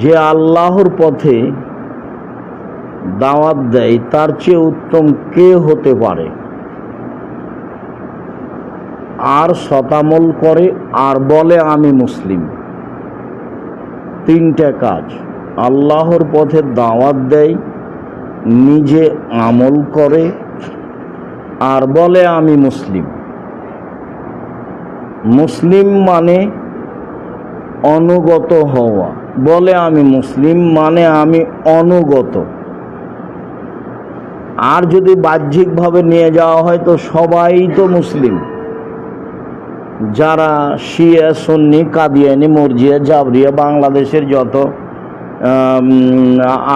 যে আল্লাহর পথে দাওয়াত দেয়, তার চেয়ে উত্তম কে হতে পারে? আর শতামল করে, আর বলে, আমি মুসলিম। তিনটা কাজ। আল্লাহর পথে দাওয়াত দেয়, নিজে আমল করে, আর বলে, আমি মুসলিম। মুসলিম মানে অনুগত হওয়া। বলে আমি মুসলিম মানে আমি অনুগত। আর যদি বাহ্যিকভাবে নিয়ে যাওয়া হয় তো সবাই তো মুসলিম। যারা শিয়া, সন্নি, কাদিয়ানি, মর্জিয়া, জাবরিয়া, বাংলাদেশের যত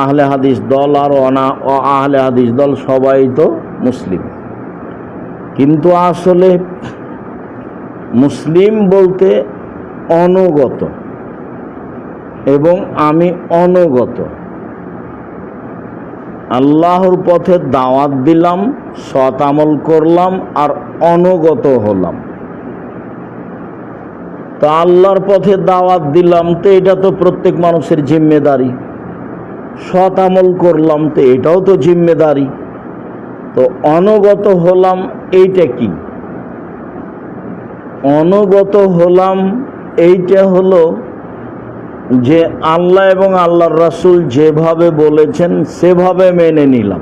আহলে হাদিস দল আর অনা আহলে হাদিস দল সবাই তো মুসলিম। কিন্তু আসলে মুসলিম বলতে অনুগত। এবং আমি অনুগত। আল্লাহর পথে দাওয়াত দিলাম, সৎ আমল করলাম আর অনুগত হলাম। তো আল্লাহর পথে দাওয়াত দিলাম তো এটা তো প্রত্যেক মানুষের জিম্মেদারি। সৎ আমল করলাম তো এটাও তো জিম্মেদারি। তো অনুগত হলাম এইটা কি? অনুগত হলাম এইটা হলো যে আল্লাহ এবং আল্লাহর রাসুল যেভাবে বলেছেন, সেভাবে মেনে নিলাম।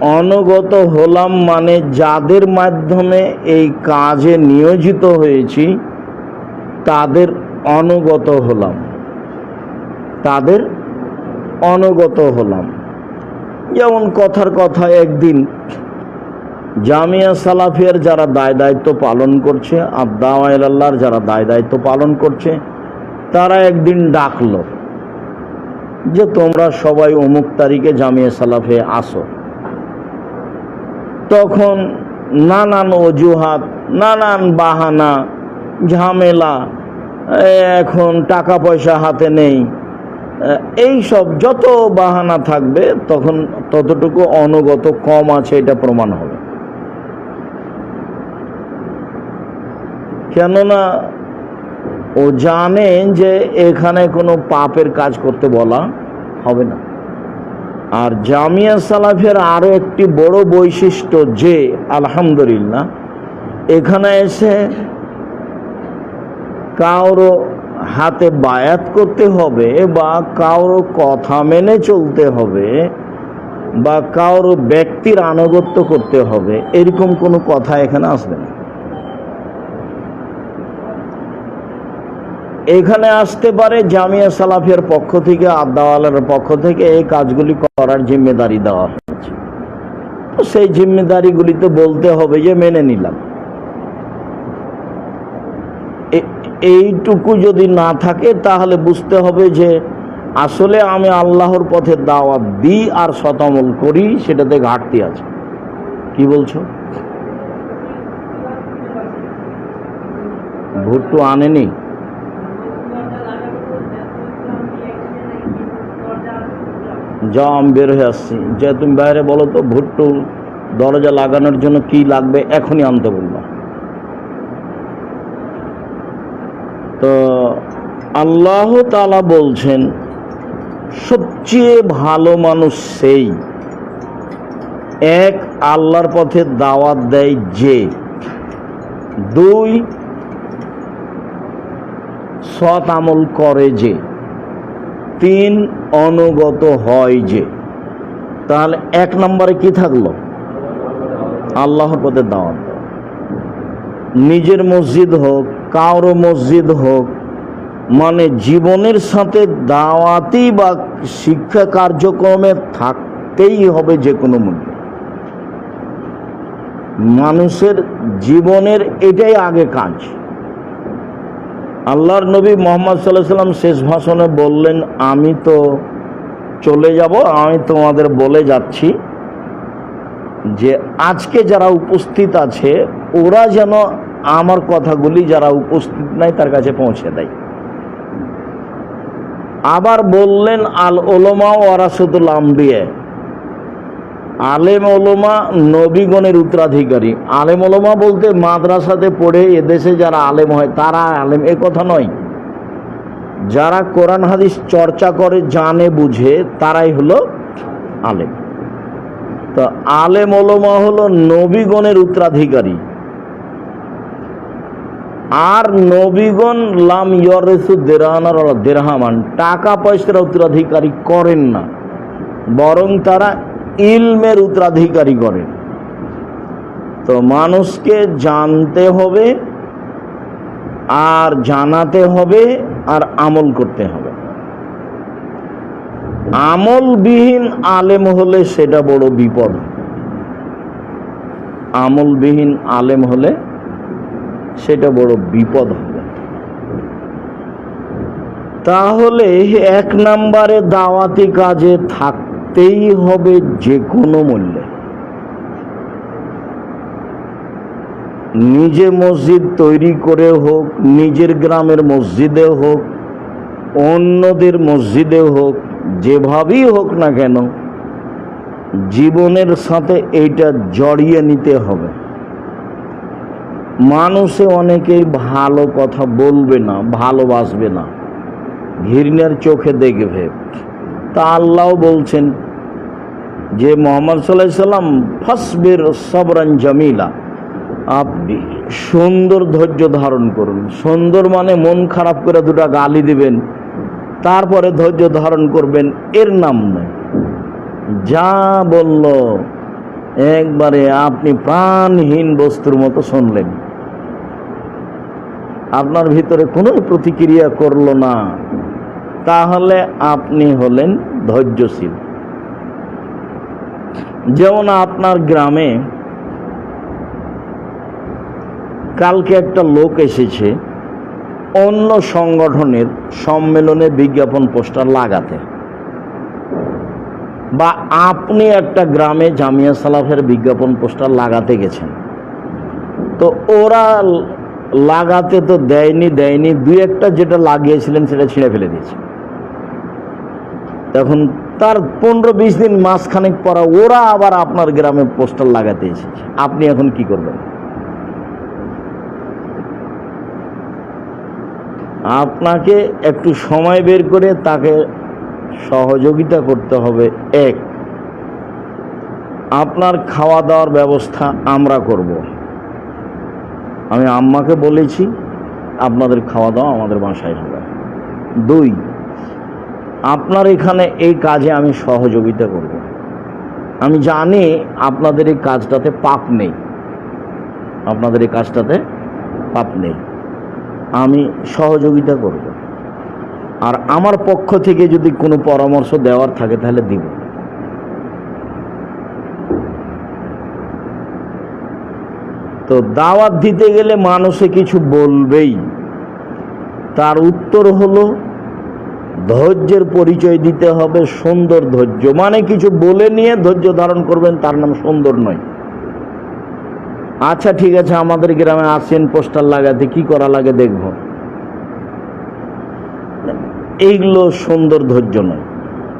অনুগত হলাম মানে যাদের মাধ্যমে এই কাজে নিয়োজিত হয়েছি, তাদের অনুগত হলাম। তাদের অনুগত হলাম। যেমন কথার কথা একদিন জামিয়া সালাফিয়ার যারা দায় দায়িত্ব পালন করছে, আর দাওয়াইল আল্লাহর যারা দায় দায়িত্ব পালন করছে তারা একদিন ডাকলো যে, তোমরা সবাই অমুক তারিখে জামিয়া সালাফে আসো। তখন নানান অজুহাত, নানান বাহানা, ঝামেলা এখন টাকা পয়সা হাতে নেই এই সব যত বাহানা থাকবে, তখন ততটুকু অনুগত কম আছে, এটা প্রমাণ হবে। কেননা ও জানে যে এখানে কোনো পাপের কাজ করতে বলা হবে না। আর জামিয়া সালাফের আরও একটি বড় বৈশিষ্ট্য যে, আলহামদুলিল্লাহ, এখানে এসে কারও হাতে বায়াত করতে হবে বা কারও কথা মেনে চলতে হবে বা কারও ব্যক্তির আনুগত্য করতে হবে, এরকম কোনো কথা এখানে আসবে না। এখানে আসতে পারে জামিয়া সালাফিয়ার পক্ষ থেকে আদাওয়ালের পক্ষ থেকে এই কাজগুলি করার জিম্মেদারি দেওয়া হয়েছে। সেই জিম্মেদারিগুলি তো বলতে হবে যে মেনে নিলাম। এইটুকু যদি না থাকে, তাহলে বুঝতে হবে যে আসলে আমি আল্লাহর পথে দাওয়াত দিই আর শতামল করি, সেটাতে ঘাটতি আছে। কি বলছো? ভুট্টু আনেনি? আমি বের হয়ে আসছি। যে তুমি বাইরে বলো তো, ভুট্টু দরজা লাগানোর জন্য কি লাগবে এখনই আনতে বলব। তো আল্লাহ তালা বলছেন, সবচেয়ে ভালো মানুষ সেই। এক, আল্লাহর পথে দাওয়াত দেয় যে। দুই, সৎ আমল করে যে। তিন অনুগত হয় যে, তাহলে এক নম্বরে কি থাকল? আল্লাহর পথে দাওয়াত। দেওয়া। নিজের মসজিদ হোক, কারও মসজিদ হোক মানে জীবনের সাথে দাওয়াতি বা শিক্ষা কার্যক্রমে থাকতেই হবে যে কোনো মূল্যে। মানুষের জীবনের এটাই আগে কাজ। আল্লাহর নবী মোহাম্মদ সাল্লাহ সাল্লাম শেষ ভাষণে বললেন, আমি তো চলে যাব, আমি তোমাদের বলে যাচ্ছি যে আজকে যারা উপস্থিত আছে, ওরা যেন আমার কথাগুলি যারা উপস্থিত নাই তার কাছে পৌঁছে দেয়। আবার বললেন আল ওলমা ওয়ারাসুদুল আম্বিয়া। আলেম ওলমা নবীগণের উত্তরাধিকারী। আলেম ওলমা বলতে মাদ্রাসাতে পড়ে এদেশে যারা আলেম হয়, তারা আলেম। এ কথা নয়। যারা কোরআন, হাদিস চর্চা করে, জানে, বুঝে, তারাই হলো আলেম। তো আলেম ওলমা হলো নবীগণের উত্তরাধিকারী। আর নবীগণ লাম ইয়রেসু দেরানার দেরহামান। টাকা পয়সার উত্তরাধিকারী করেন না। বরং তারা ইলমের উত্তরাধিকারী করেন তো মানুষকে জানতে হবে, আর জানাতে হবে, আর আমল করতে হবে। আমলবিহীন আলেম হলে সেটা বড় বিপদ। আমলবিহীন আলেম হলে সেটা বড় বিপদ হবে। তাহলে এক নম্বরে দাওয়াতি কাজে থাকতেই হবে যে কোনো মূল্যে। নিজে মসজিদ তৈরি করে হোক, নিজের গ্রামের মসজিদে হোক, অন্যদের মসজিদে হোক, যেভাবেই হোক না কেন, জীবনের সাথে এইটা জড়িয়ে নিতে হবে। মানুষে অনেকেই ভালো কথা বলবে না, ভালোবাসবে না। ঘৃণার চোখে দেখবে। তা আল্লাহ বলছেন যে মোহাম্মদ সাল্লাম, ফসবের সবরান জামিলা। আপনি সুন্দর ধৈর্য ধারণ করুন। সুন্দর মানে মন খারাপ করে দুটা গালি দিবেন, তারপরে ধৈর্য ধারণ করবেন, এর নাম নয় যা বলল, একবারে আপনি প্রাণহীন বস্তুর মতো শুনলেন। আপনার ভিতরে কোনো প্রতিক্রিয়া করল না। তাহলে আপনি হলেন ধৈর্যশীল। যেমন আপনার গ্রামে কালকে একটা লোক এসেছে, অন্য সংগঠনের সম্মেলনে বিজ্ঞাপন পোস্টার লাগাতে। বা আপনি একটা গ্রামে জামিয়া সালাফের বিজ্ঞাপন পোস্টার লাগাতে গেছেন। তো ওরা লাগাতে তো দেয়নি দেয়নি, দুই একটা যেটা লাগিয়েছিলেন সেটা ছিঁড়ে ফেলে দিয়েছে। এখন তার পনেরো বিশ দিন মাসখানেক পরা ওরা আবার আপনার গ্রামে পোস্টার লাগাতে এসেছে। আপনি এখন কি করবেন? আপনাকে একটু সময় বের করে তাকে সহযোগিতা করতে হবে। এক, আপনার খাওয়া দাওয়ার ব্যবস্থা আমরা করব। আমি আম্মাকে বলেছি, আপনাদের খাওয়া দাওয়া আমাদের বাসায় হবে। দুই আপনার এখানে এই কাজে আমি সহযোগিতা করব। আমি জানি আপনাদের এই কাজটাতে পাপ নেই। আপনাদের এই কাজটাতে পাপ নেই। আমি সহযোগিতা করব। আর আমার পক্ষ থেকে যদি কোনো পরামর্শ দেওয়ার থাকে তাহলে দিব। তো দাওয়াত দিতে গেলে মানুষে কিছু বলবেই। তার উত্তর হলো ধৈর্যের পরিচয় দিতে হবে সুন্দর ধৈর্য। মানে কিছু বলে নিয়ে ধৈর্য ধারণ করবেন, তার নাম সুন্দর নয়। আচ্ছা ঠিক আছে, আমাদের গ্রামে আসেন, পোস্টার লাগাতে, কি করা লাগে দেখব। এইগুলো সুন্দর ধৈর্য নয়।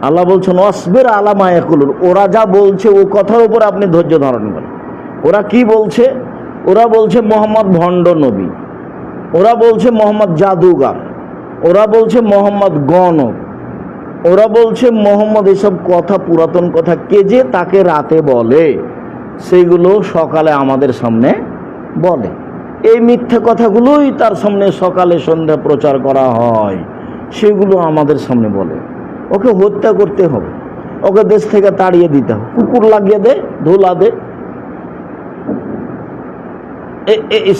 আল্লাহ বলছেন, অসবের আলামা একুলুর ওরা যা বলছে, ও কথার উপর আপনি ধৈর্য ধারণ করেন। ওরা কি বলছে? ওরা বলছে, মোহাম্মদ ভণ্ড নবী। ওরা বলছে, মোহাম্মদ জাদুগার। ওরা বলছে মোহাম্মদ গণক ওরা বলছে মোহাম্মদ এসব কথা, পুরাতন কথা কে যে তাকে রাতে বলে সেইগুলো সকালে আমাদের সামনে বলে। এই মিথ্যে কথাগুলোই তার সামনে সকালে সন্ধ্যা প্রচার করা হয়, সেগুলো আমাদের সামনে বলে। ওকে হত্যা করতে হবে, ওকে দেশ থেকে তাড়িয়ে দিতে হবে। কুকুর লাগিয়ে দে, ধুলা দে।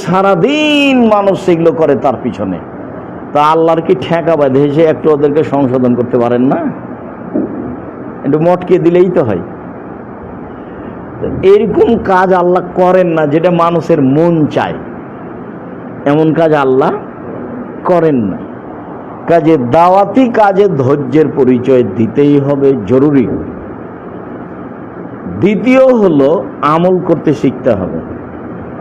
সারাদিন মানুষ সেগুলো করে তার পিছনে। তা আল্লাহর কি ঠেকা বাঁধে? সে একটু ওদেরকে সংশোধন করতে পারেন না? একটু মটকে দিলেই তো হয়। এরকম কাজ আল্লাহ করেন না যেটা মানুষের মন চায়। এমন কাজ আল্লাহ করেন না। কাজে দাওয়াতি, কাজে ধৈর্যের পরিচয় দিতেই হবে, জরুরি। দ্বিতীয় হলো আমল করতে শিখতে হবে।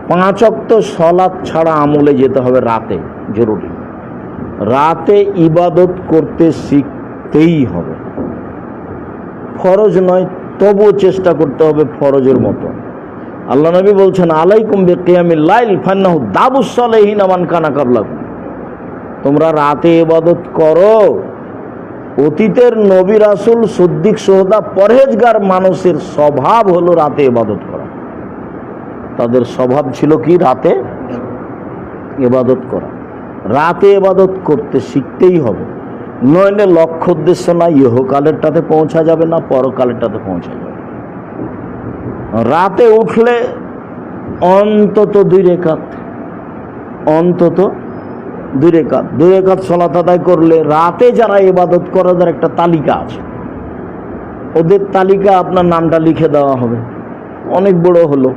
পাঁচ অক্ত সলাৎ ছাড়া আমলে যেতে হবে রাতে, জরুরি। রাতে ইবাদত করতে শিখতেই হবে। ফরজ নয়, তবুও চেষ্টা করতে হবে ফরজের মতো। আল্লাহ নবী বলছেন, আলাইকুম বে লাইল ফান্নাহু দাবুসলেহীন আমান কানা কাবলাকুম। তোমরা রাতে ইবাদত করো, অতীতের নবী রাসুল, সদ্দিক, সোহদা, পরহেজগার মানুষের স্বভাব হলো রাতে ইবাদত করা। তাদের স্বভাব ছিল কি? রাতে ইবাদত করা। রাতে এবাদত করতে শিখতেই হবে। নইলে লক্ষ্য উদ্দেশ্য না ইহকালেরটাতে পৌঁছা যাবে না, পরকালেরটাতে পৌঁছা যাবে রাতে উঠলে অন্তত দুই রেখাত, অন্তত দুই রেখাত। দুই রেখাত সলাত আদায় করলে রাতে যারা ইবাদত করে, ওদের একটা তালিকা আছে। ওদের তালিকা আপনার নামটা লিখে দেওয়া হবে। অনেক বড় হলো।